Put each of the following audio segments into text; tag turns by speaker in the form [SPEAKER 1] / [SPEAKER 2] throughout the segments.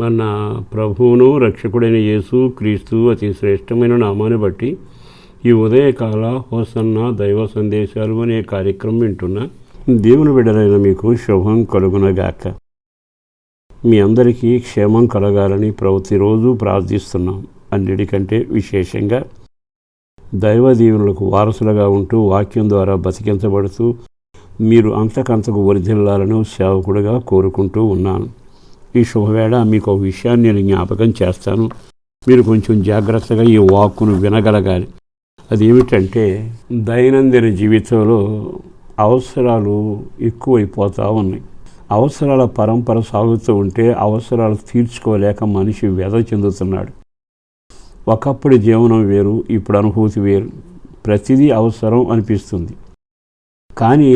[SPEAKER 1] మన ప్రభువును రక్షకుడైన యేసు క్రీస్తు అతి శ్రేష్టమైన నామాన్ని బట్టి ఈ ఉదయకాల హోసన్న దైవ సందేశాలు అనే కార్యక్రమం వింటున్నా. దేవుని బిడ్డలైన మీకు శుభం కలుగునగాక. మీ అందరికీ క్షేమం కలగాలని ప్రతిరోజు ప్రార్థిస్తున్నాం. అన్నిటికంటే విశేషంగా దైవ దీవెనలకు వారసులుగా ఉంటూ వాక్యం ద్వారా బతికించబడుతూ మీరు అంతకంతకు వర్ధిల్లాలని సేవకుడుగా కోరుకుంటూ ఉన్నాను. ఈ శుభవేళ మీకు ఒక విషయాన్ని నేను జ్ఞాపకం చేస్తాను. మీరు కొంచెం జాగ్రత్తగా ఈ వాక్కును వినగలగాలి. అది ఏమిటంటే దైనందిన జీవితంలో అవసరాలు ఎక్కువైపోతూ ఉన్నాయి. అవసరాల పరంపర సాగుతూ ఉంటే అవసరాలు తీర్చుకోలేక మనిషి వ్యధ చెందుతున్నాడు. ఒకప్పుడు జీవనం వేరు ఇప్పుడు అనుభూతి వేరు. ప్రతిదీ అవసరం అనిపిస్తుంది. కానీ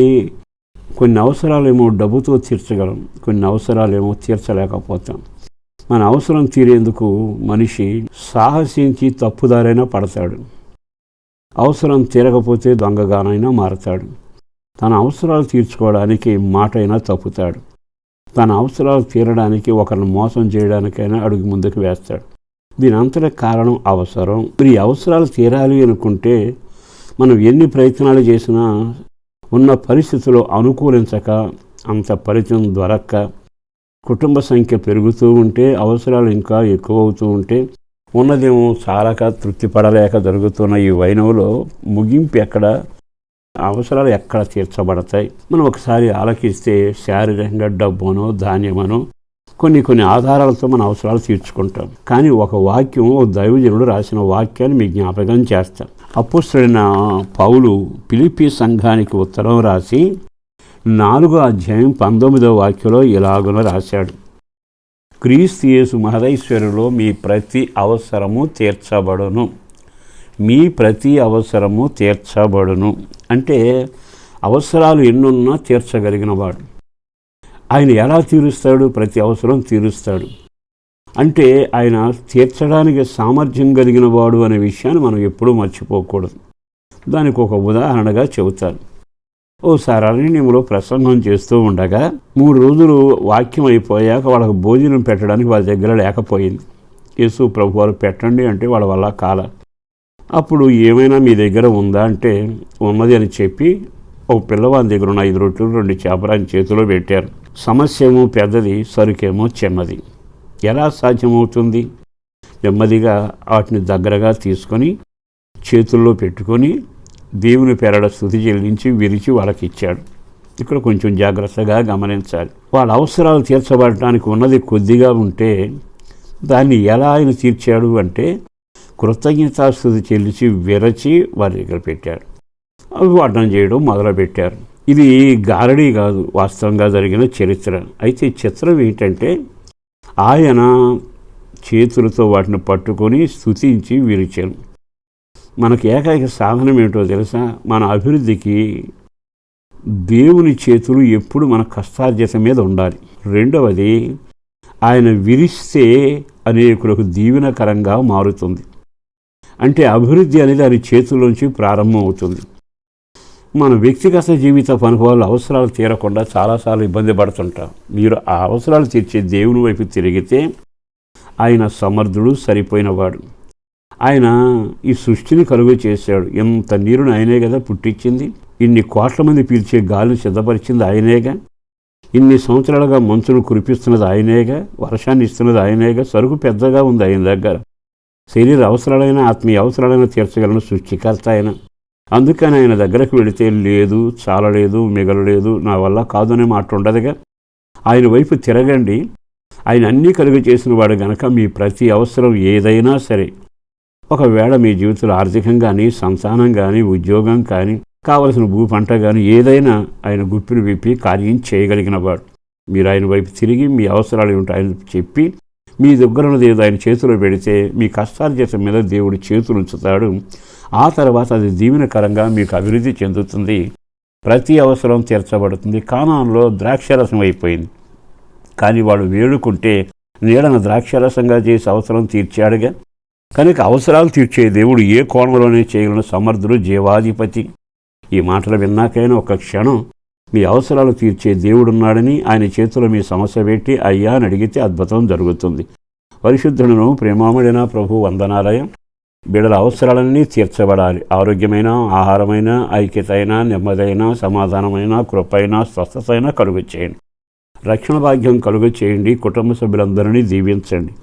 [SPEAKER 1] కొన్ని అవసరాలేమో డబ్బుతో తీర్చగలం కొన్ని అవసరాలేమో తీర్చలేకపోతాం. మన అవసరం తీరేందుకు మనిషి సాహసించి తప్పుదారైనా పడతాడు. అవసరం తీరకపోతే దొంగగానైనా మారతాడు. తన అవసరాలు తీర్చుకోవడానికి మాటైనా తప్పుతాడు. తన అవసరాలు తీరడానికి ఒకరిని మోసం చేయడానికైనా అడుగు ముందుకు వేస్తాడు. దీని అంతట కారణం అవసరం. మరి అవసరాలు తీరాలి అనుకుంటే మనం ఎన్ని ప్రయత్నాలు చేసినా ఉన్న పరిస్థితులు అనుకూలించక అంత ఫలితం దొరక్క కుటుంబ సంఖ్య పెరుగుతూ ఉంటే అవసరాలు ఇంకా ఎక్కువ అవుతూ ఉంటే ఉన్నదేమో చాలక తృప్తి పడలేక జరుగుతున్న ఈ వైనవులో ముగింపు ఎక్కడ? అవసరాలు ఎక్కడ తీర్చబడతాయి? మనం ఒకసారి ఆలకిస్తే శారీరకంగా డబ్బునో ధాన్యమనో కొన్ని కొన్ని ఆధారాలతో మన అవసరాలు తీర్చుకుంటాం. కానీ ఒక వాక్యం ఓ దైవజనుడు రాసిన వాక్యాన్ని మీ జ్ఞాపకం చేస్తాం. అపుస్తుడైన పౌలు పిలిపి సంఘానికి ఉత్తరం రాసి నాలుగో అధ్యాయం పంతొమ్మిదో వాక్యంలో ఇలాగున రాశాడు. క్రీస్తు యేసు మహదైశ్వరులో మీ ప్రతి అవసరము తీర్చబడును. మీ ప్రతి అవసరము తీర్చబడును. అంటే అవసరాలు ఎన్నున్నా తీర్చగలిగినవాడు. ఆయన ఎలా తీరుస్తాడు? ప్రతి అవసరం తీరుస్తాడు. అంటే ఆయన తీర్చడానికి సామర్థ్యం కలిగిన వాడు అనే విషయాన్ని మనం ఎప్పుడూ మర్చిపోకూడదు. దానికి ఒక ఉదాహరణగా చెబుతాను. ఓసారి అరణ్యంలో ప్రసంగం చేస్తూ ఉండగా మూడు రోజులు వాక్యం అయిపోయాక వాళ్ళకు భోజనం పెట్టడానికి వాళ్ళ దగ్గర లేకపోయింది. యేసు ప్రభు వారు పెట్టండి అంటే వాళ్ళ వల్ల కాల. అప్పుడు ఏమైనా మీ దగ్గర ఉందా అంటే ఉన్నది అని చెప్పి ఒక పిల్లవాని దగ్గర ఉన్న ఐదు రొట్టెలు రెండు చేపరాని చేతిలో పెట్టారు. సమస్య ఏమో పెద్దది సరుకేమో చిన్నది ఎలా సాధ్యమవుతుంది? నెమ్మదిగా వాటిని దగ్గరగా తీసుకొని చేతుల్లో పెట్టుకొని దేవుని పెరడ స్థుతి చెల్లించి విరిచి వాళ్ళకి ఇచ్చాడు ఇక్కడ కొంచెం జాగ్రత్తగా గమనించాలి. వాళ్ళ అవసరాలు తీర్చబడటానికి ఉన్నది కొద్దిగా ఉంటే దాన్ని ఎలా ఆయన తీర్చాడు అంటే కృతజ్ఞతాస్థుతి చెల్లించి విరచి వారి దగ్గర పెట్టాడు అవి వాడడం చేయడం మొదలుపెట్టారు. ఇది గారడీ కాదు వాస్తవంగా జరిగిన చరిత్ర. అయితే చిత్రం ఏంటంటే ఆయన చేతులతో వాటిని పట్టుకొని స్థుతించి విరిచారు. మనకి ఏకైక సాధనం ఏంటో తెలుసా? మన అభివృద్ధికి దేవుని చేతులు ఎప్పుడు మన కష్టార్జిత మీద ఉండాలి. రెండవది ఆయన విరిస్తే అనేకులకు దీవెనకరంగా మారుతుంది. అంటే అభివృద్ధి అనేది ఆయన చేతుల్లోంచి ప్రారంభం అవుతుంది మన వ్యక్తిగత జీవిత అనుభవాలు అవసరాలు తీరకుండా చాలాసార్లు ఇబ్బంది పడుతుంటాం. మీరు ఆ అవసరాలు తీర్చే దేవుని వైపు తిరిగితే ఆయన సమర్థుడు సరిపోయినవాడు. ఆయన ఈ సృష్టిని కలుగు చేశాడు. ఎంత నీరుని ఆయనే కదా పుట్టించింది. ఇన్ని కోట్ల మంది పీల్చే గాలిని సిద్ధపరిచింది ఆయనేగా. ఇన్ని సంవత్సరాలుగా మంచును కురిపిస్తున్నది ఆయనేగా. వర్షాన్ని ఇస్తున్నది ఆయనేగా. సరుకు పెద్దగా ఉంది ఆయన దగ్గర. శరీర అవసరాలైన ఆత్మీయ అవసరాలైన తీర్చగలను సృష్టికర్త ఆయన. అందుకని ఆయన దగ్గరకు వెళితే లేదు చాలలేదు మిగలలేదు నా వల్ల కాదు అనే మాట ఉండదుగా. ఆయన వైపు తిరగండి. ఆయన అన్నీ కలుగు చేసిన వాడు గనక మీ ప్రతి అవసరం ఏదైనా సరే. ఒకవేళ మీ జీవితంలో ఆర్థికం కానీ సంతానం కానీ ఉద్యోగం కానీ కావలసిన భూ పంట కానీ ఏదైనా ఆయన గుప్పిని విప్పి కార్యం చేయగలిగిన వాడు. మీరు ఆయన వైపు తిరిగి మీ అవసరాలు ఏమిటో ఆయన చెప్పి మీ దగ్గర ఉన్నది ఏదో ఆయన చేతిలో పెడితే మీ కష్టార్జితం మీద దేవుడు చేతులు ఉంచుతాడు. ఆ తర్వాత అది దీవెనకరంగా మీకు అభివృద్ధి చెందుతుంది. ప్రతి అవసరం తీర్చబడుతుంది. కానాల్లో ద్రాక్షరసం అయిపోయింది. కానీ వాడు వేడుకుంటే నీడను ద్రాక్షరసంగా చేసి అవసరం తీర్చాడుగా. కనుక అవసరాలు తీర్చే దేవుడు ఏ కోణంలోనే చేయగలను? సమర్థుడు జీవాధిపతి. ఈ మాటలు విన్నాకైనా ఒక క్షణం మీ అవసరాలు తీర్చే దేవుడున్నాడని ఆయన చేతిలో మీ సమస్య పెట్టి అయ్యా అని అడిగితే అద్భుతం జరుగుతుంది. పరిశుద్ధులను ప్రేమాముడైన ప్రభు వందనాలయం. బిడల అవసరాలన్నీ తీర్చబడాలి. ఆరోగ్యమైన ఆహారమైన ఐక్యతైన నెమ్మదైన సమాధానమైన కృపైన స్వస్థతైన కలుగు చేయండి. రక్షణ భాగ్యం కలుగు చేయండి. కుటుంబ సభ్యులందరినీ దీవించండి.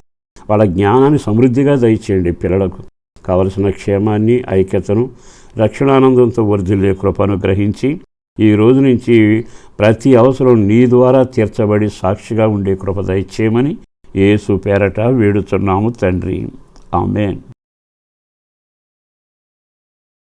[SPEAKER 1] వాళ్ళ జ్ఞానాన్ని సమృద్ధిగా దయచేయండి పిల్లలకు. కావలసిన క్షేమాన్ని ఐక్యతను రక్షణానందంతో వర్ధిల్లే కృపను గ్రహించి ఈ రోజు నుంచి ప్రతి అవసరం నీ ద్వారా తీర్చబడి సాక్షిగా ఉండే కృప దయచేయమని ఏసు పేరట వేడుచున్నాము తండ్రి. ఆమెన్.